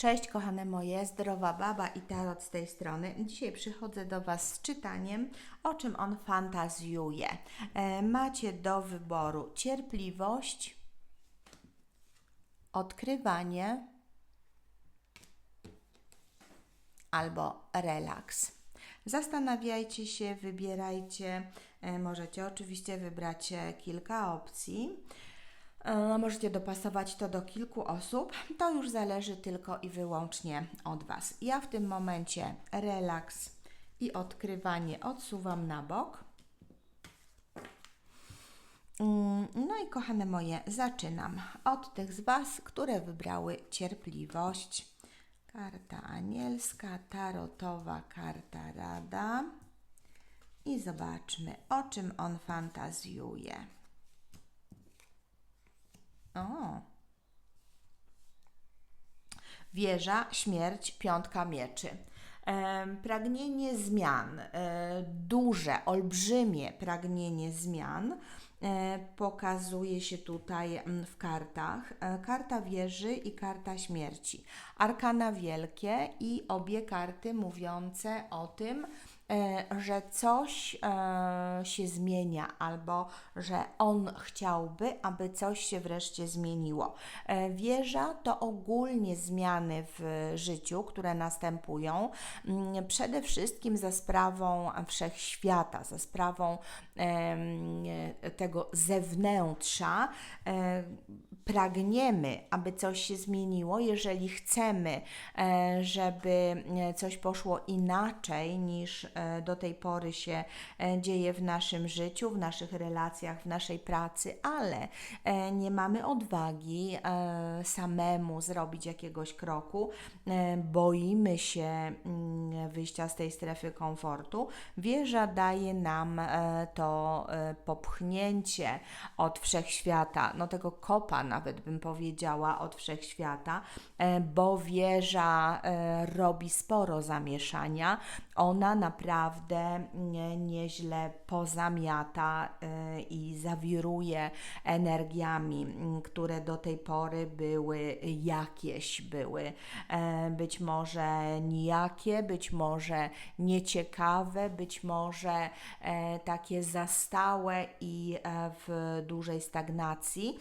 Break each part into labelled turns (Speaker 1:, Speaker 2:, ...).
Speaker 1: Cześć kochane moje, zdrowa baba i tarot z tej strony. Dzisiaj przychodzę do Was z czytaniem, o czym on fantazjuje. E, macie do wyboru cierpliwość, odkrywanie albo relaks. Zastanawiajcie się, wybierajcie. E, możecie oczywiście wybrać e, kilka opcji. E, Możecie dopasować to do kilku osób. To już zależy tylko i wyłącznie od Was. Ja w tym momencie relaks i odkrywanie odsuwam na bok. Mm, No i kochane moje, zaczynam od tych z Was, które wybrały cierpliwość. Karta anielska, tarotowa karta rada. I zobaczmy, o czym on fantazjuje. O. Wieża, śmierć, piątka mieczy. Pragnienie zmian, e, duże, olbrzymie pragnienie zmian e, pokazuje się tutaj mm, w kartach. E, Karta wieży i karta śmierci. Arkana wielkie i obie karty mówiące o tym, że coś e, się zmienia, albo że on chciałby, aby coś się wreszcie zmieniło. E, Wieża to ogólnie zmiany w życiu, które następują, mm, przede wszystkim za sprawą wszechświata, za sprawą tego zewnętrza. E, Pragniemy, aby coś się zmieniło, jeżeli chcemy, e, żeby e, coś poszło inaczej niż e, do tej pory się e, dzieje w naszym życiu, w naszych relacjach, w naszej pracy, ale e, nie mamy odwagi e, samemu zrobić jakiegoś kroku, e, boimy się mm, wyjścia z tej strefy komfortu. Wieża daje nam e, to e, popchnięcie od wszechświata, no tego kopa nawet bym powiedziała od wszechświata, e, bo wieża e, robi sporo zamieszania. Ona naprawdę nie, nieźle pozamiata e, i zawiruje energiami, m, które do tej pory były jakieś, były e, być może nijakie, być może nieciekawe, być może e, takie zastałe i e, w dużej stagnacji,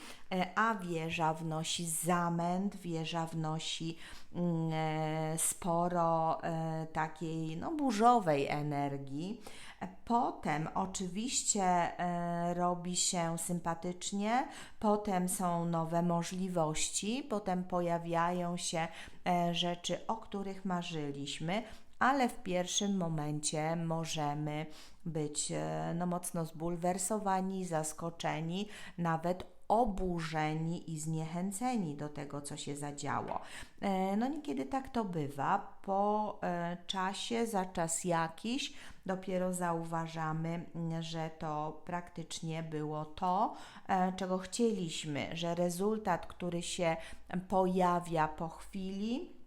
Speaker 1: a wieża wnosi zamęt, wieża wnosi mm, sporo takiej no, burzowej energii. Potem oczywiście e, robi się sympatycznie, potem są nowe możliwości, potem pojawiają się e, rzeczy, o których marzyliśmy, ale w pierwszym momencie możemy być e, no, mocno zbulwersowani, zaskoczeni, nawet oburzeni i zniechęceni do tego, co się zadziało. E, No niekiedy tak to bywa. Po e, czasie, za czas jakiś, dopiero zauważamy, m, że to praktycznie było to, e, czego chcieliśmy, że rezultat, który się pojawia po chwili,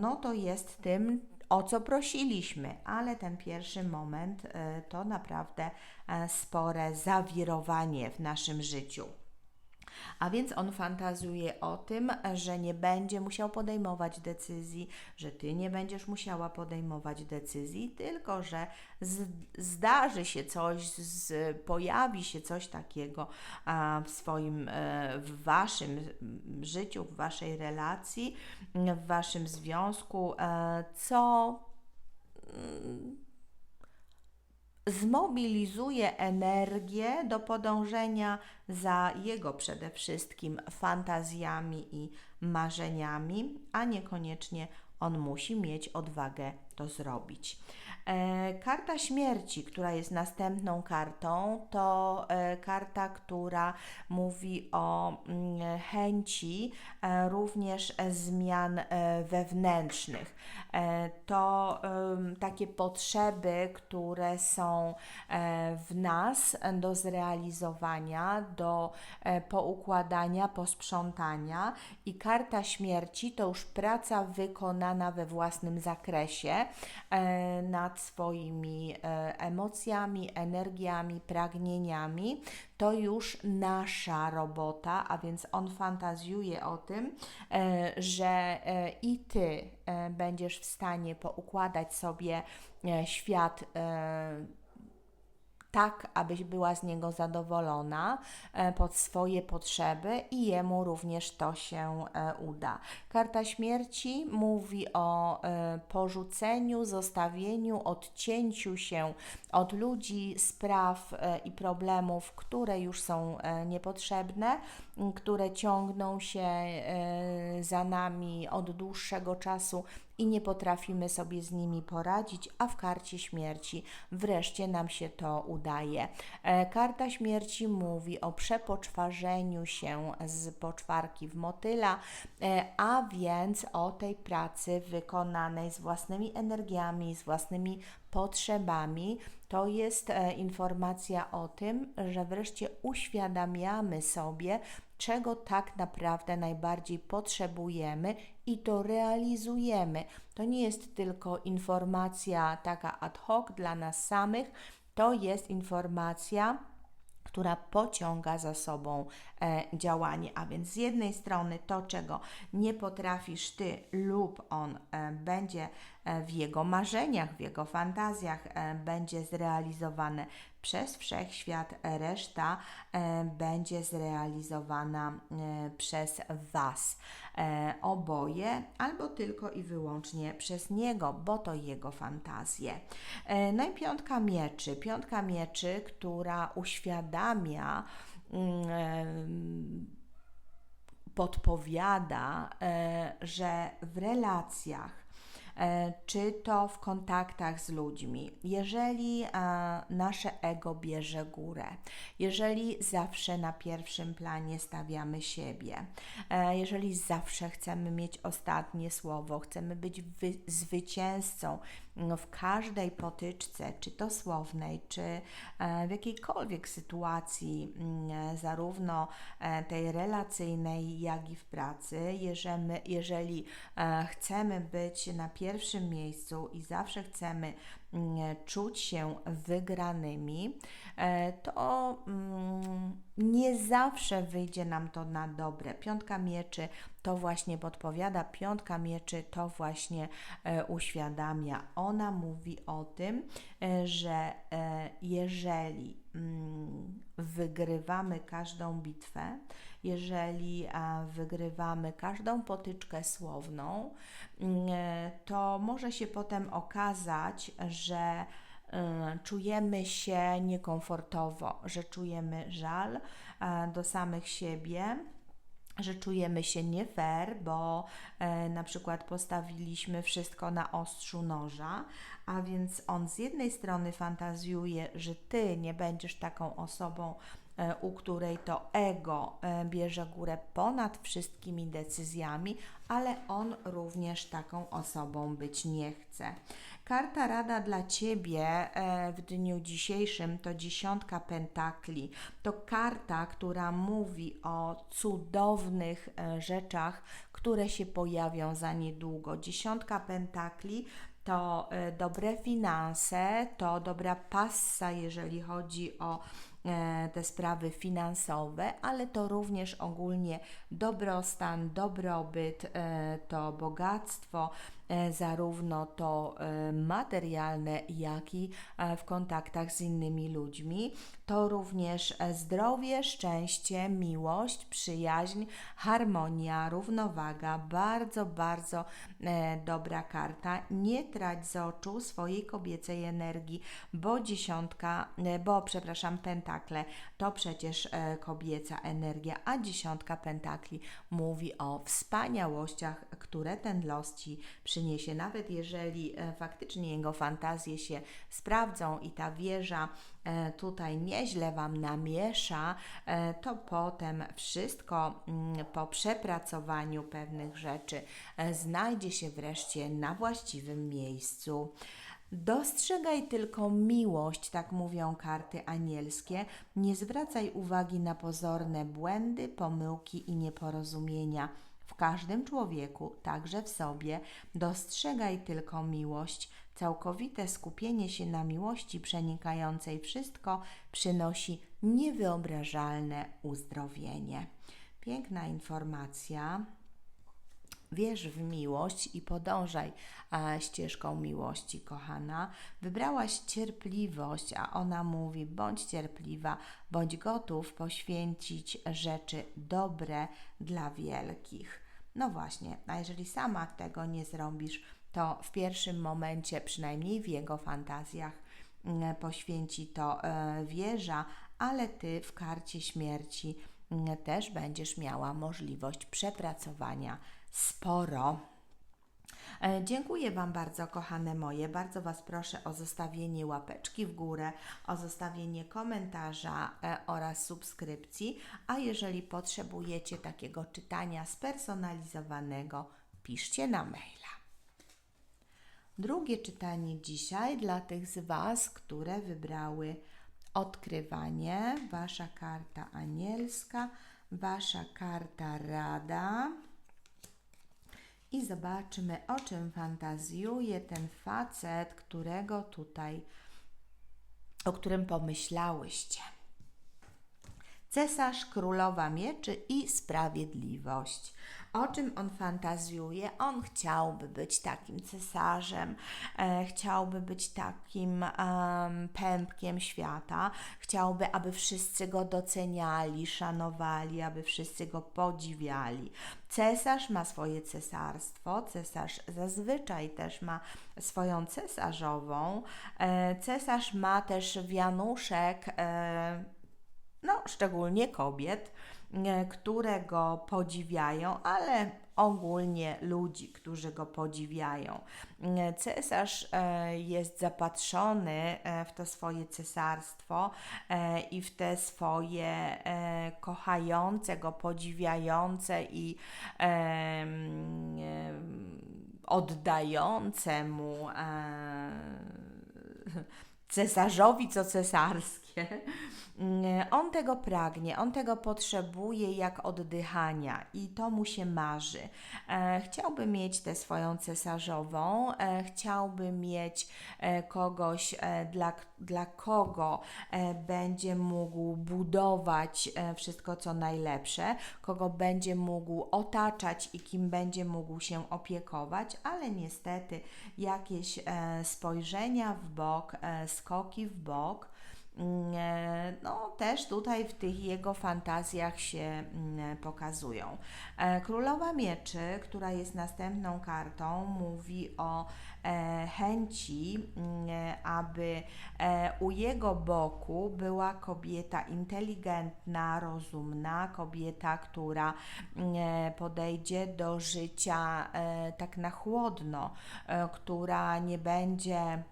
Speaker 1: no to jest tym, o co prosiliśmy, ale ten pierwszy moment e, to naprawdę e, spore zawirowanie w naszym życiu. A więc on fantazuje o tym, że nie będzie musiał podejmować decyzji, że ty nie będziesz musiała podejmować decyzji, tylko że z, zdarzy się coś, z, pojawi się coś takiego a, w swoim, e, w waszym mm, życiu, w waszej relacji, w waszym związku, e, co mm, zmobilizuje energię do podążenia za jego przede wszystkim fantazjami i marzeniami, a niekoniecznie on musi mieć odwagę to zrobić. E, karta śmierci, która jest następną kartą, to e, karta, która mówi o mm, chęci e, również zmian wewnętrznych. To takie potrzeby, które są w nas do zrealizowania, do poukładania, posprzątania i karta śmierci to już praca wykonana we własnym zakresie e, nad swoimi e, emocjami, energiami, pragnieniami. To już nasza robota, a więc on fantazjuje o tym, e, że e, i ty będziesz w stanie poukładać sobie świat. Tak, abyś była z niego zadowolona e, pod swoje potrzeby i jemu również to się e, uda. Karta śmierci mówi o e, porzuceniu, zostawieniu, odcięciu się od ludzi, spraw i problemów, które już są niepotrzebne, które ciągną się e, za nami od dłuższego czasu i nie potrafimy sobie z nimi poradzić, a w karcie śmierci wreszcie nam się to udaje. E, Karta śmierci mówi o przepoczwarzeniu się z poczwarki w motyla, e, a więc o tej pracy wykonanej z własnymi energiami, z własnymi potrzebami. To jest e, informacja o tym, że wreszcie uświadamiamy sobie, czego tak naprawdę najbardziej potrzebujemy i to realizujemy. To nie jest tylko informacja taka ad hoc dla nas samych, to jest informacja, która pociąga za sobą e, działanie. A więc z jednej strony to, czego nie potrafisz ty lub on e, będzie w jego marzeniach, w jego fantazjach e, będzie zrealizowane przez wszechświat, reszta e, będzie zrealizowana e, przez Was. E, oboje, albo tylko i wyłącznie przez niego, bo to jego fantazje. E, no i piątka mieczy. Piątka mieczy, która uświadamia. mm, podpowiada, e, że w relacjach, e, czy to w kontaktach z ludźmi, jeżeli e, nasze ego bierze górę, jeżeli zawsze na pierwszym planie stawiamy siebie, e, jeżeli zawsze chcemy mieć ostatnie słowo, chcemy być wy- zwycięzcą no, w każdej potyczce, czy to słownej, czy e, w jakiejkolwiek sytuacji, mm, zarówno e, tej relacyjnej, jak i w pracy, jeżeli, jeżeli chcemy być na pierwszym miejscu i zawsze chcemy mm, czuć się wygranymi, e, to mm, nie zawsze wyjdzie nam to na dobre. Piątka mieczy to właśnie podpowiada, piątka mieczy to właśnie e, uświadamia. Ona mówi o tym, e, że e, jeżeli mm, wygrywamy każdą bitwę, jeżeli wygrywamy każdą potyczkę słowną, mm, to może się potem okazać, że czujemy się niekomfortowo, że czujemy żal do samych siebie że czujemy się nie fair, bo e, na przykład postawiliśmy wszystko na ostrzu noża, a więc on z jednej strony fantazjuje, że ty nie będziesz taką osobą, e, u której to ego e, bierze górę ponad wszystkimi decyzjami, ale on również taką osobą być nie chce. Karta rada dla Ciebie e, w dniu dzisiejszym to dziesiątka pentakli. To karta, która mówi o cudownych e, rzeczach, które się pojawią za niedługo. Dziesiątka pentakli to e, dobre finanse, to dobra passa, jeżeli chodzi o te sprawy finansowe, ale to również ogólnie dobrostan, dobrobyt, to bogactwo, zarówno to e, materialne, jak i e, w kontaktach z innymi ludźmi. To również e, zdrowie, szczęście, miłość, przyjaźń, harmonia, równowaga. Bardzo, bardzo e, dobra karta. Nie trać z oczu swojej kobiecej energii, bo dziesiątka, e, bo przepraszam, pentakle to przecież e, kobieca energia, a dziesiątka pentakli mówi o wspaniałościach, które ten los Ci przyniesie. Nawet jeżeli e, faktycznie jego fantazje się sprawdzą i ta wieża e, tutaj nieźle Wam namiesza, e, to potem wszystko mm, po przepracowaniu pewnych rzeczy znajdzie się wreszcie na właściwym miejscu. Dostrzegaj tylko miłość, tak mówią karty anielskie. Nie zwracaj uwagi na pozorne błędy, pomyłki i nieporozumienia. Każdym człowieku, także w sobie, dostrzegaj tylko miłość. Całkowite skupienie się na miłości przenikającej wszystko przynosi niewyobrażalne uzdrowienie. Piękna informacja. Wierz w miłość i podążaj a, ścieżką miłości, kochana. Wybrałaś cierpliwość, a ona mówi: bądź cierpliwa, bądź gotów poświęcić rzeczy dobre dla wielkich. No właśnie, a jeżeli sama tego nie zrobisz, to w pierwszym momencie, przynajmniej w jego fantazjach, mm, poświęci to e, wieża, ale ty w karcie śmierci mm, też będziesz miała możliwość przepracowania sporo. E, Dziękuję Wam bardzo, kochane moje. Bardzo Was proszę o zostawienie łapeczki w górę, o zostawienie komentarza e, oraz subskrypcji. A jeżeli potrzebujecie takiego czytania spersonalizowanego, piszcie na maila. Drugie czytanie dzisiaj dla tych z Was, które wybrały odkrywanie. Wasza karta anielska, Wasza karta rada. I zobaczmy, o czym fantazjuje ten facet, którego tutaj, o którym pomyślałyście. Cesarz, królowa mieczy i sprawiedliwość. O czym on fantazjuje? On chciałby być takim cesarzem, e, chciałby być takim um, pępkiem świata, chciałby, aby wszyscy go doceniali, szanowali, aby wszyscy go podziwiali. Cesarz ma swoje cesarstwo, cesarz zazwyczaj też ma swoją cesarzową. E, cesarz ma też wianuszek. E, no, szczególnie kobiet, e, które go podziwiają, ale ogólnie ludzi, którzy go podziwiają. E, Cesarz e, jest zapatrzony w to swoje cesarstwo i w te swoje kochające go, podziwiające i oddające mu cesarzowi co cesarskie. Mm, on tego pragnie, on tego potrzebuje jak oddychania i to mu się marzy. E, chciałby mieć tę swoją cesarzową, e, chciałby mieć e, kogoś, dla, dla kogo będzie mógł budować wszystko co najlepsze, kogo będzie mógł otaczać i kim będzie mógł się opiekować, ale niestety jakieś spojrzenia w bok, skoki w bok, no, też tutaj w tych jego fantazjach się mm, pokazują. E, Królowa Mieczy, która jest następną kartą, mówi o e, chęci, mm, aby u jego boku była kobieta inteligentna, rozumna, kobieta, która podejdzie do życia tak na chłodno, która nie będzie E,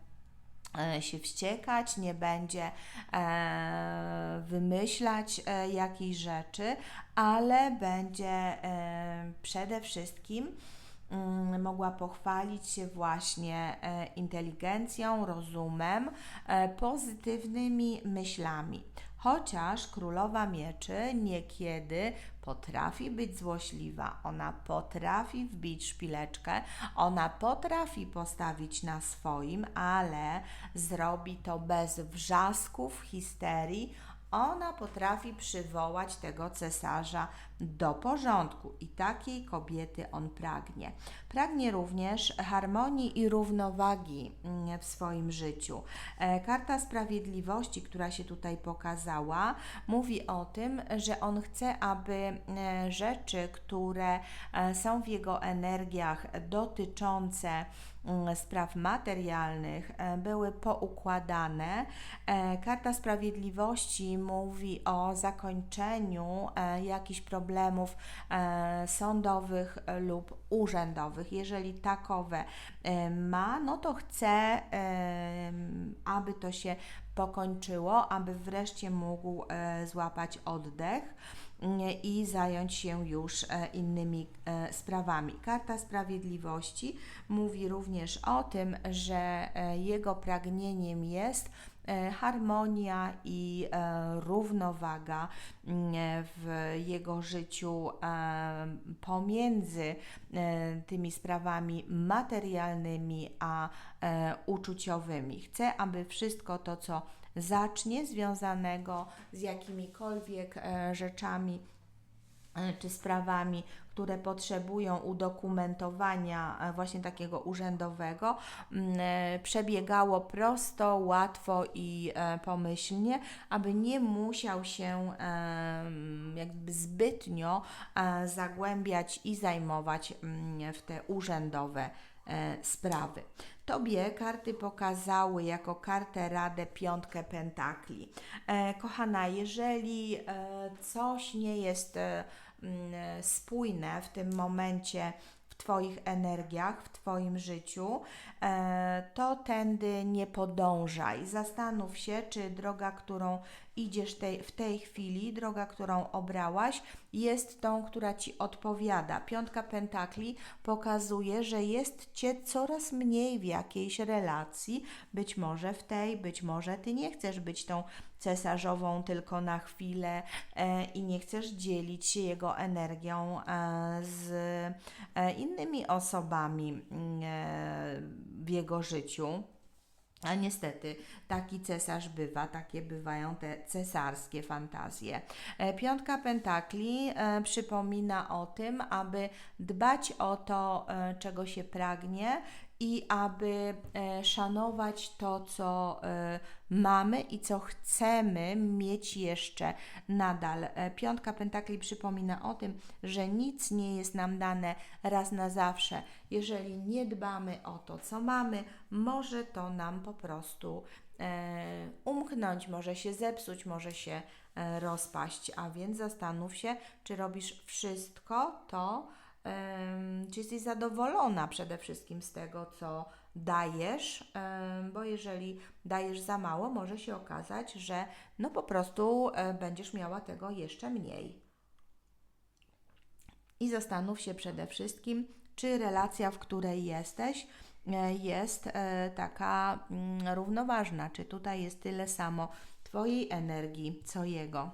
Speaker 1: się wściekać, nie będzie e, wymyślać e, jakichś rzeczy, ale będzie e, przede wszystkim mm, mogła pochwalić się właśnie e, inteligencją, rozumem, e, pozytywnymi myślami. Chociaż królowa mieczy niekiedy potrafi być złośliwa, ona potrafi wbić szpileczkę, ona potrafi postawić na swoim, ale zrobi to bez wrzasków, histerii. Ona potrafi przywołać tego cesarza do porządku i takiej kobiety on pragnie. Pragnie również harmonii i równowagi mm, w swoim życiu. E, karta Sprawiedliwości, która się tutaj pokazała, mówi o tym, że on chce, aby e, rzeczy, które e, są w jego energiach dotyczące spraw materialnych były poukładane. Karta Sprawiedliwości mówi o zakończeniu jakichś problemów e, sądowych lub urzędowych. Jeżeli takowe e, ma, no to chce, e, aby to się pokończyło, aby wreszcie mógł e, złapać oddech. I zająć się już e, innymi e, sprawami. Karta Sprawiedliwości mówi również o tym, że e, jego pragnieniem jest harmonia i równowaga mm, w jego życiu pomiędzy tymi sprawami materialnymi a uczuciowymi. Chcę, aby wszystko to, co zacznie związanego z jakimikolwiek e, rzeczami e, czy sprawami, które potrzebują udokumentowania e, właśnie takiego urzędowego, m, e, przebiegało prosto, łatwo i pomyślnie, aby nie musiał się jakby zbytnio zagłębiać i zajmować mm, w te urzędowe sprawy. Tobie karty pokazały jako kartę Radę piątkę pentakli. E, kochana, jeżeli e, coś nie jest e, mm, spójne w tym momencie w Twoich energiach, w Twoim życiu, e, to tędy nie podążaj. Zastanów się, czy droga, którą idziesz tej, w tej chwili, droga, którą obrałaś, jest tą, która Ci odpowiada. Piątka pentakli pokazuje, że jest Cię coraz mniej w jakiejś relacji, być może w tej, być może Ty nie chcesz być tą cesarzową tylko na chwilę e, i nie chcesz dzielić się jego energią e, z e, innymi osobami mm, e, w jego życiu. A niestety taki cesarz bywa, takie bywają te cesarskie fantazje. E, Piątka pentakli e, przypomina o tym, aby dbać o to, e, czego się pragnie i aby e, szanować to, co e, mamy i co chcemy mieć jeszcze nadal. E, Piątka pentakli przypomina o tym, że nic nie jest nam dane raz na zawsze. Jeżeli nie dbamy o to, co mamy, może to nam po prostu umknąć, może się zepsuć, może się rozpaść. A więc zastanów się, czy robisz wszystko to, czy jesteś zadowolona przede wszystkim z tego, co dajesz, bo jeżeli dajesz za mało, może się okazać, że no po prostu e, będziesz miała tego jeszcze mniej. I zastanów się przede wszystkim, czy relacja, w której jesteś, e, jest e, taka mm, równoważna, czy tutaj jest tyle samo Twojej energii, co jego.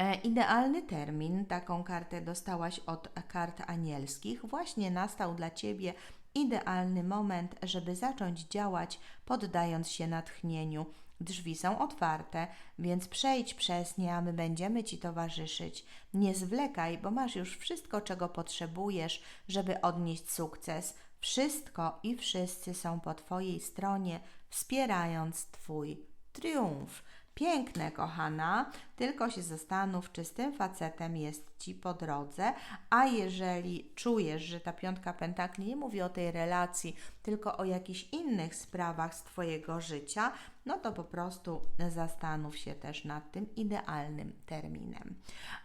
Speaker 1: E, Idealny termin, taką kartę dostałaś od kart anielskich, właśnie nastał dla Ciebie idealny moment, żeby zacząć działać, poddając się natchnieniu. Drzwi są otwarte, więc przejdź przez nie, a my będziemy Ci towarzyszyć. Nie zwlekaj, bo masz już wszystko, czego potrzebujesz, żeby odnieść sukces. Wszystko i wszyscy są po Twojej stronie, wspierając Twój triumf. Piękne, kochana, tylko się zastanów, czy z tym facetem jest Ci po drodze, a jeżeli czujesz, że ta piątka pentakli nie mówi o tej relacji, tylko o jakichś innych sprawach z Twojego życia, no to po prostu zastanów się też nad tym idealnym terminem.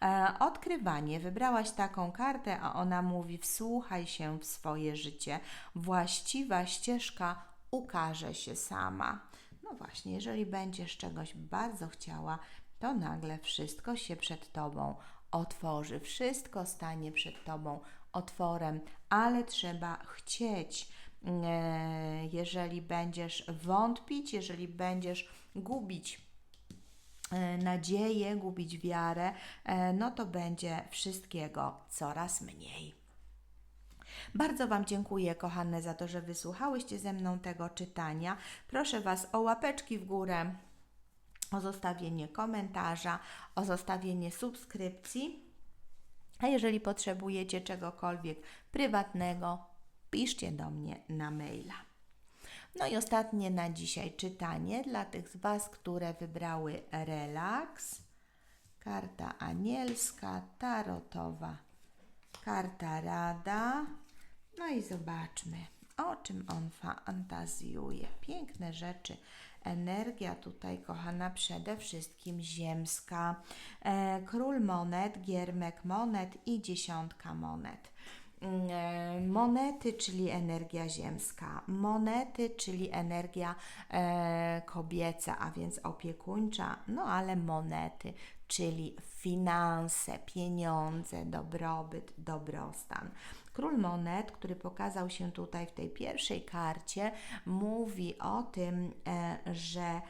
Speaker 1: E, odkrywanie. Wybrałaś taką kartę, a ona mówi: wsłuchaj się w swoje życie. Właściwa ścieżka ukaże się sama. No właśnie, jeżeli będziesz czegoś bardzo chciała, to nagle wszystko się przed Tobą otworzy, wszystko stanie przed Tobą otworem, ale trzeba chcieć. E, Jeżeli będziesz wątpić, jeżeli będziesz gubić e, nadzieję, gubić wiarę, e, no to będzie wszystkiego coraz mniej. Bardzo Wam dziękuję, kochane, za to, że wysłuchałyście ze mną tego czytania. Proszę Was o łapeczki w górę, o zostawienie komentarza, o zostawienie subskrypcji. A jeżeli potrzebujecie czegokolwiek prywatnego, piszcie do mnie na maila. No i ostatnie na dzisiaj czytanie dla tych z Was, które wybrały relaks. Karta anielska, tarotowa, karta rada. No i zobaczmy, o czym on fantazjuje. Piękne rzeczy. Energia tutaj, kochana, przede wszystkim ziemska. E, król monet, giermek monet i dziesiątka monet. Mm, e, Monety, czyli energia ziemska, monety, czyli energia e, kobieca, a więc opiekuńcza, no ale monety, czyli finanse, pieniądze, dobrobyt, dobrostan. Król Monet, który pokazał się tutaj w tej pierwszej karcie, mówi o tym, e, że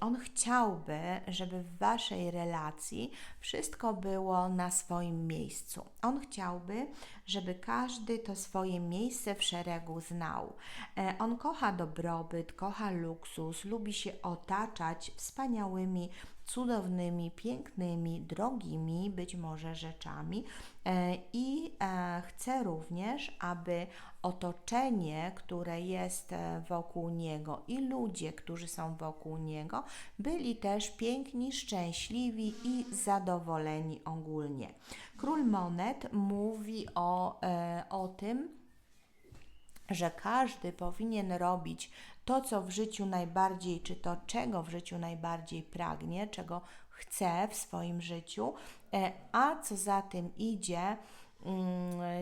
Speaker 1: on chciałby, żeby w waszej relacji wszystko było na swoim miejscu. On chciałby, żeby każdy to swoje miejsce w szeregu znał. E, on kocha dobrobyt, kocha luksus, lubi się otaczać wspaniałymi cudownymi, pięknymi, drogimi być może rzeczami e, i e, chcę również, aby otoczenie, które jest e, wokół niego i ludzie, którzy są wokół niego, byli też piękni, szczęśliwi i zadowoleni ogólnie. Król Monet mówi o, o tym, że każdy powinien robić to, co w życiu najbardziej, czy to, czego w życiu najbardziej pragnie, czego chce w swoim życiu, e, a co za tym idzie,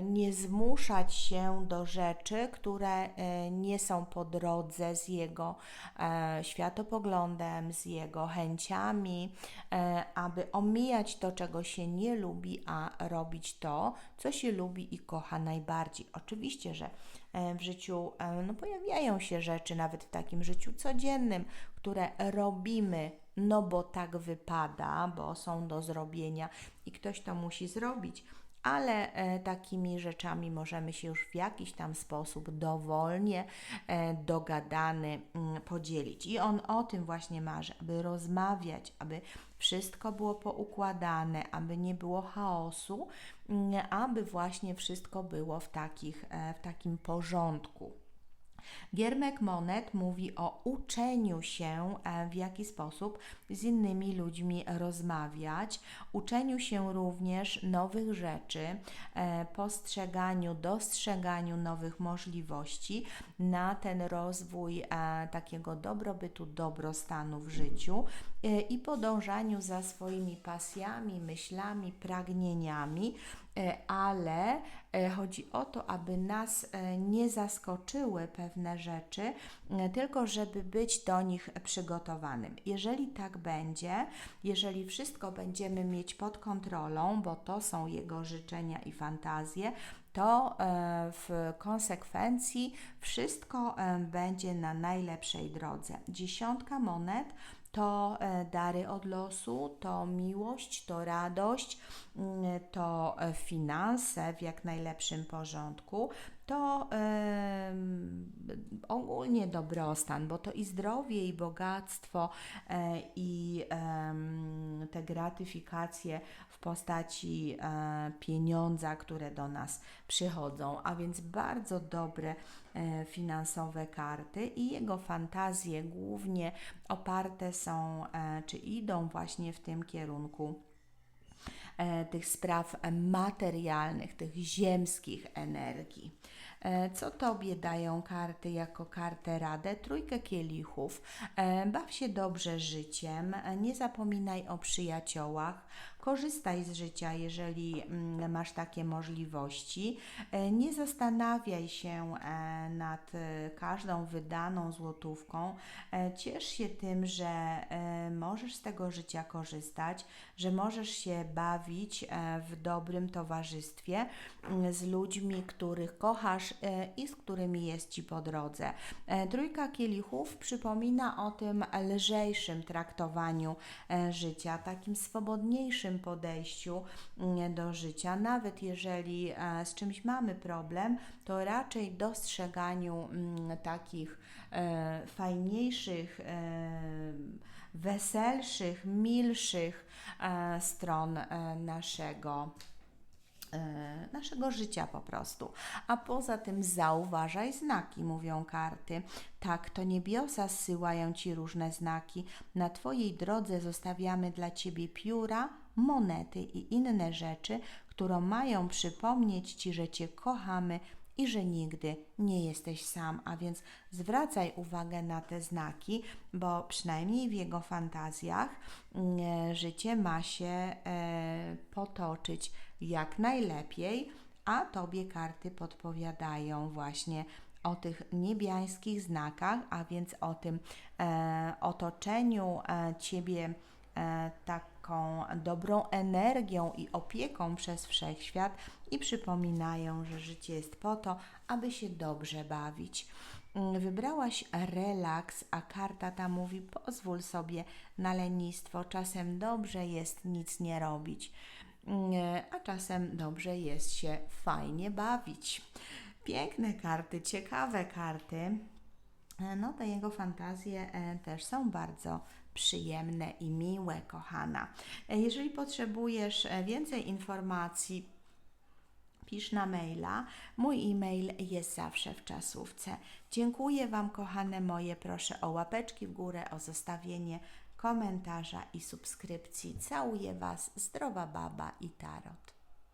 Speaker 1: nie zmuszać się do rzeczy, które e, nie są po drodze z jego e, światopoglądem, z jego chęciami, aby omijać to, czego się nie lubi, a robić to, co się lubi i kocha najbardziej. Oczywiście, że E, w życiu e, no, pojawiają się rzeczy, nawet w takim życiu codziennym, które robimy, no bo tak wypada, bo są do zrobienia i ktoś to musi zrobić ale e, takimi rzeczami możemy się już w jakiś tam sposób dowolnie, e, dogadany mm, podzielić. I on o tym właśnie marzy, aby rozmawiać, aby wszystko było poukładane, aby nie było chaosu, mm, aby właśnie wszystko było w, takich, e, w takim porządku. Giermek Monet mówi o uczeniu się, e, w jaki sposób z innymi ludźmi rozmawiać, uczeniu się również nowych rzeczy, e, postrzeganiu, dostrzeganiu nowych możliwości na ten rozwój e, takiego dobrobytu, dobrostanu w życiu i podążaniu za swoimi pasjami, myślami, pragnieniami ale chodzi o to, aby nas e, nie zaskoczyły pewne rzeczy, tylko żeby być do nich przygotowanym. Jeżeli tak będzie, jeżeli wszystko będziemy mieć pod kontrolą, bo to są jego życzenia i fantazje, to w konsekwencji wszystko będzie na najlepszej drodze. Dziesiątka monet to e, dary od losu, to miłość, to radość, mm, to e, finanse w jak najlepszym porządku, to ogólnie dobrostan, bo to i zdrowie, i bogactwo, e, i te gratyfikacje w postaci e, pieniądza, które do nas przychodzą, a więc bardzo dobre e, finansowe karty i jego fantazje głównie oparte są, czy idą właśnie w tym kierunku E, tych spraw materialnych, tych ziemskich energii. E, co Tobie dają karty jako kartę radę? Trójkę kielichów. E, baw się dobrze życiem, nie zapominaj o przyjaciołach, korzystaj z życia, jeżeli mm, masz takie możliwości. Nie zastanawiaj się nad każdą wydaną złotówką. Ciesz się tym, że możesz z tego życia korzystać, że możesz się bawić w dobrym towarzystwie mm, z ludźmi, których kochasz E, i z którymi jest Ci po drodze. E, trójka kielichów przypomina o tym lżejszym traktowaniu e, życia, takim swobodniejszym podejściu mm, do życia. Nawet jeżeli z czymś mamy problem, to raczej dostrzeganiu mm, takich fajniejszych, weselszych, milszych stron naszego E, naszego życia po prostu. A poza tym zauważaj znaki, mówią karty. Tak, to niebiosa zsyłają Ci różne znaki. Na Twojej drodze zostawiamy dla Ciebie pióra, monety i inne rzeczy, które mają przypomnieć Ci, że Cię kochamy i że nigdy nie jesteś sam, a więc zwracaj uwagę na te znaki, bo przynajmniej w jego fantazjach mm, życie ma się e, potoczyć jak najlepiej, a Tobie karty podpowiadają właśnie o tych niebiańskich znakach, a więc o tym e, otoczeniu e, Ciebie e, tak taką dobrą energią i opieką przez wszechświat i przypominają, że życie jest po to, aby się dobrze bawić. Mm, Wybrałaś relaks, a karta ta mówi: pozwól sobie na lenistwo. Czasem dobrze jest nic nie robić, Mm, a czasem dobrze jest się fajnie bawić. Piękne karty, ciekawe karty. E, No, te jego fantazje e, też są bardzo przyjemne i miłe, kochana. E, Jeżeli potrzebujesz e, więcej informacji, pisz na maila. Mój e-mail jest zawsze w czasówce. Dziękuję Wam, kochane moje. Proszę o łapeczki w górę, o zostawienie komentarza i subskrypcji. Całuję Was, zdrowa baba i tarot.